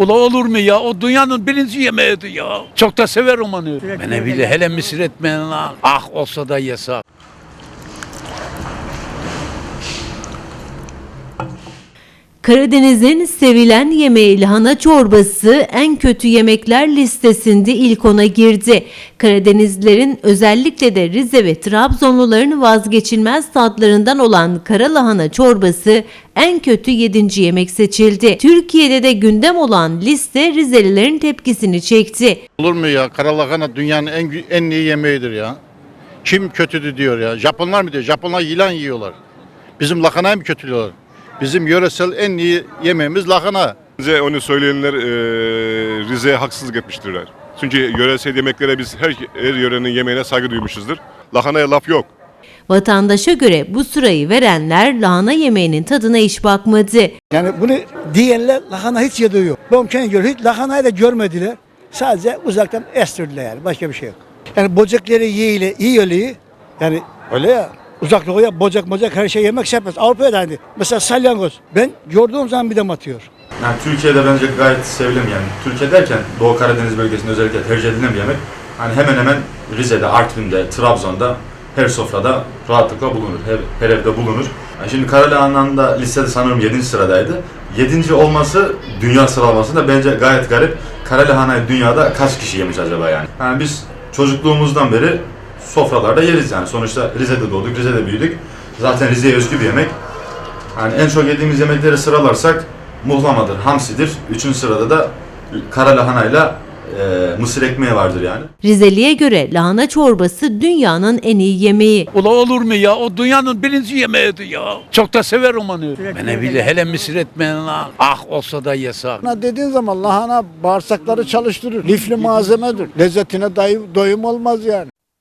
Ula olur mu ya? O dünyanın birinci yemeğiydi ya. Çok da severim onu. Bana bile hele misir etmeyin lan. Ah olsa da yesa. Karadeniz'in sevilen yemeği lahana çorbası en kötü yemekler listesinde ilk ona girdi. Karadenizlilerin özellikle de Rize ve Trabzonluların vazgeçilmez tatlarından olan kara lahana çorbası en kötü 7. yemek seçildi. Türkiye'de de gündem olan liste Rizelilerin tepkisini çekti. Olur mu ya? Karalahana dünyanın en en iyi yemeğidir ya. Kim kötüdü diyor ya? Japonlar mı diyor? Japonlar yılan yiyorlar. Bizim lahanayı mı kötülüyorlar? Bizim yöresel en iyi yemeğimiz lahana. Bence onu söyleyenler eee Rize'ye haksızlık etmiştirler. Çünkü yöresel yemeklere biz her, her yörenin yemeğine saygı duymuşuzdur. Lahanaya laf yok. Vatandaşa göre bu sırayı verenler lahana yemeğinin tadına hiç bakmadı. Yani bunu diyenler lahana hiç yediği yok. Bomken göre hiç lahanayı da görmediler. Sadece uzaktan estirdiler yani. Başka bir şey yok. Yani bocakları yiyle, yiyorluğu yani öyle ya. Uzak doğuya bocak bocak her şey yemek serbest. Avrupa'ya da aynı. Mesela salyangoz. Ben gördüğüm zaman midem atıyor. Yani Türkiye'de bence gayet sevilen yani Türkiye derken Doğu Karadeniz bölgesinde özellikle tercih edilen bir yemek. Hani hemen hemen Rize'de, Artvin'de, Trabzon'da her sofrada rahatlıkla bulunur. Her, her evde bulunur. Yani şimdi Karalahana'nın da listede sanırım 7. sıradaydı. 7. olması dünya sıralamasında bence gayet garip. Karalahana'yı dünyada kaç kişi yemiş acaba yani? Yani biz çocukluğumuzdan beri sofralarda yeriz yani. Sonuçta Rize'de doğduk, Rize'de büyüdük. Zaten Rize'ye özgü bir yemek. Yani en çok yediğimiz yemekleri sıralarsak muhlamadır, hamsidir. Üçüncü sırada da kara lahanayla e, mısır ekmeği vardır yani. Rizeli'ye göre lahana çorbası dünyanın en iyi yemeği. Ula olur mu ya? O dünyanın birinci yemeğiydi ya. Çok da severim onu. Bana bile hele misir etmeyin lan. Ah olsa da yesa. Lahana dediğin zaman lahana bağırsakları çalıştırır. Lifli malzemedir. Lezzetine dayı, doyum olmaz yani.